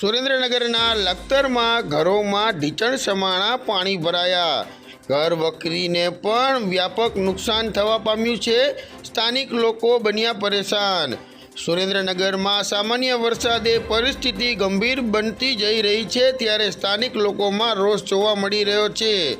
સુરેન્દ્રનગરના લખતરમાં ઘરોમાં ઢીચણ સમાણા પાણી ભરાયા. ઘર વકરીને પણ વ્યાપક નુકસાન થવા પામ્યું છે. સ્થાનિક લોકો બન્યા પરેશાન. સુરેન્દ્રનગરમાં સામાન્ય વરસાદે પરિસ્થિતિ ગંભીર બનતી જઈ રહી છે ત્યારે સ્થાનિક લોકોમાં રોષ જોવા મળી રહ્યો છે.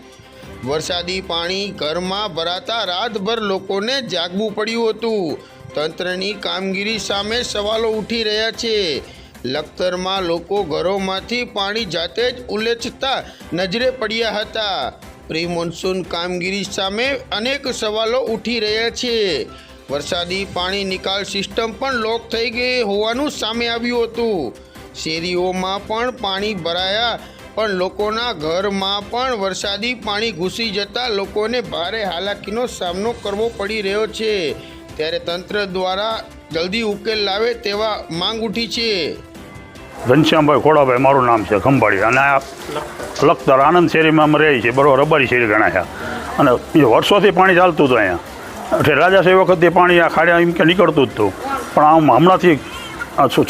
વરસાદી પાણી ઘરમાં ભરાતા રાતભર લોકોને જાગવું પડ્યું હતું. તંત્રની કામગીરી સામે સવાલો ઉઠી રહ્યા છે. લખતરમાં લોકો ઘરોમાંથી પાણી જાતે જ ઉલેચતા નજરે પડ્યા હતા. પ્રી મોન્સૂન કામગીરી સામે અનેક સવાલો ઉઠી રહ્યા છે. વરસાદી પાણી નિકાલ સિસ્ટમ પણ લોક થઈ ગઈ હોવાનું સામે આવ્યું હતું. શેરીઓમાં પણ પાણી ભરાયા, પણ લોકોના ઘરમાં પણ વરસાદી પાણી ઘૂસી જતા લોકોને ભારે હાલાકીનો સામનો કરવો પડી રહ્યો છે. ત્યારે તંત્ર દ્વારા જલ્દી ઉકેલ લાવે તેવા માંગ ઉઠી છે. ઘનશ્યામભાઈ ખોડાભાઈ મારું નામ છે ખંભાળી. અને આ લખતર આનંદ શેરીમાં અમે રહી છીએ બરોબર રબારી શેરી ગણાય છે. અને એ વર્ષોથી પાણી ચાલતું હતું અહીંયા. એટલે રાજાશાહી વખતે પાણી આ ખાડ્યા એમ કે નીકળતું જ હતું. પણ આમ હમણાંથી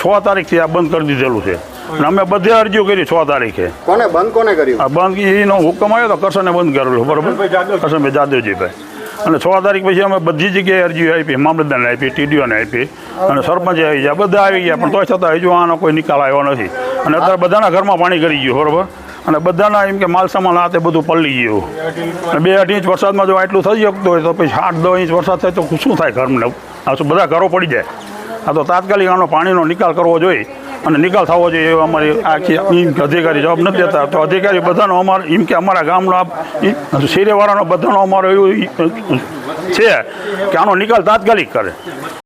છ તારીખથી આ બંધ કરી દીધેલું છે. અને અમે બધે અરજીઓ કરી છ તારીખે. કોને બંધ કોને કર્યું? આ બંધ એનો હુકમ આવ્યો તો કરશને બંધ કરેલું બરોબર? કરશનભાઈ જાદવજીભાઈ. અને છ તારીખ પછી અમે બધી જગ્યાએ અરજીઓ આપી, મામલતદારને આપી, ટીડીઓને આપી, અને સરપંચે આવી ગયા, બધા આવી ગયા, પણ તોય છતાં હજુ આનો કોઈ નિકાલ આવ્યો નથી. અને અત્યારે બધાના ઘરમાં પાણી કરી ગયું, બરોબર? અને બધાના એમ કે માલ સામાન આ બધું પલળી ગયું. અને બે અઢી ઇંચ વરસાદમાં જો આટલું થઈ શકતું હોય તો પછી આઠ દસ ઇંચ વરસાદ થાય તો શું થાય ઘરને આ બધા ઘરો પડી જાય. આ તો તાત્કાલિક આનો પાણીનો નિકાલ કરવો જોઈએ. અને નિકાલ થવો જોઈએ એવો અમારી આખી અધિકારી જવાબ નથી દેતા. તો અધિકારી બધાનો અમારો એમ કે અમારા ગામનો આ શેરીવાળાનો બધાનો અમારો એવું છે કે આનો નિકાલ તાત્કાલિક કરે.